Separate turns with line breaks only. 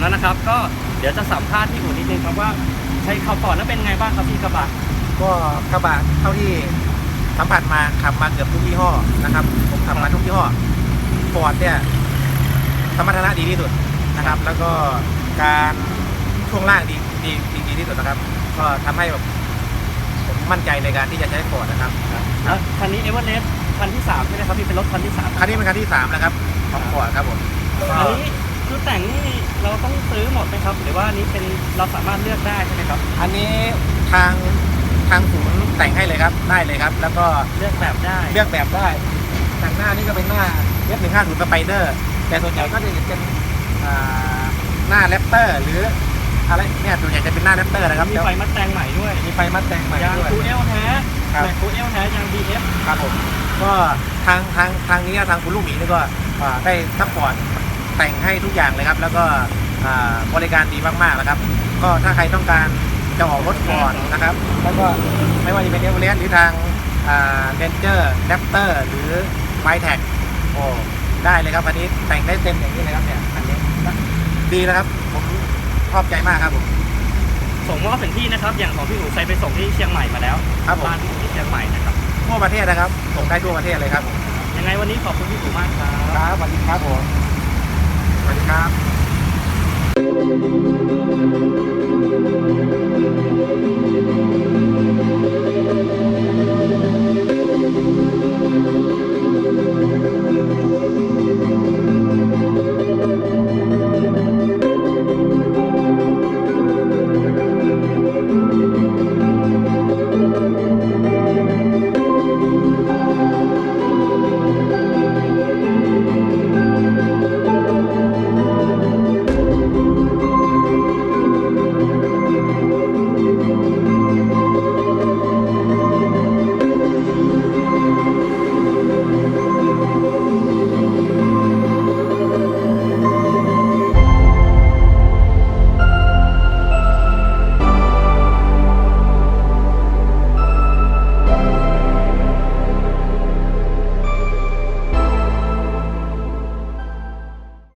แล้วนะครับ ก็เดี๋ยวจะสัมภาษณ์พี่อู๋นิดนึงครับว่าใช้ขับฟอร์ดแล้วเป็นไงบ้างครับพี่กระบะ
ก็กระบะเท่าที่สัมผัสมาขับมาเกือบทุกยี่ห้อนะครับผมขับมาทุกยี่ห้อฟอร์ดเนี่ยสมรรถนะดีที่สุดนะครับ แล้วก็การช่วงล่างดีดีดีดีที่สุดนะครับ ก็ทำให้แบบผมมั่นใจในการที่จะใช้ฟอร์ดนะครับ
แล้วคันนี้เอเวอเรสต์ คันที่สามใช่ไหมครับพี่เป็นรถคันที่สาม
คันนี้เป็นคันที่สามแล้วครับของฟอร์ดครับผมก็
อันนี้คือแต่งนี่เราต้องซื้อหมดไหมครับ หรือว่าอันนี้เป็นเราสามารถเลือกได้ใช่ไหมครับ
อันนี้ทางทางศูนย์แต่งให้เลยครับได้เลยครับ แล้วก็
เลือกแบบได้
เลือกแบบได้หนังหน้านี่ก็เป็นหน้าเอฟหนึ่งห้าศูนย์สไปเดอร์แต่ส่วนใหญ่ก็จะเห็นเป็นอ่าหน้าแรปเตอร์หรืออะไรเนี่ยส่วนใหญ่จะเป็นหน้าแรปเตอร์นะครับ
มีไฟมัดแตงใหม่ด้วย
มีไฟมัดแต่งใหม่
ยาง
ด้วย
คูเอลแท้
ครับ
แม็กคูเอลแท้ยาง BF
ครับผม ก็ทางทางทางนี้ทางคุณลูกหมีนี่ก็อ่าได้ซัพพอร์ตแต่งให้ทุกอย่างเลยครับ แล้วก็อ่าบริการดีมากๆนะครับ ก็ถ้าใครต้องการจะออกรถก่อนนะครับ แล้วก็ไม่ว่าจะเป็นเอเวอเรสต์หรือทางเรนเจอร์แรปเตอร์หรือไมแท็กโอ้ได้เลยครับอันนี้แต่งได้เต็มอย่างนี้เลยครับเนี่ยอันนี้ดีนะครับ ผมชอบใจมากครับผม
ส่งมอบถึงที่นะครับ อย่างของพี่อู๋ใช้ไปส่งที่เชียงใหม่มาแล้ว
ครับผม
บ้านพี่อู๋ที่เชียงใหม่นะครับ
ทั่วประเทศนะครับ ส่งได้ทั่วประเทศเลยครับผม
ยังไงวันนี้ขอบคุณพี่อู๋มากครับ
ครับสวัสดีครับผมสวัสดีครับ